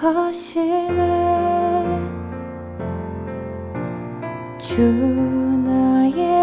하시네. 주 나의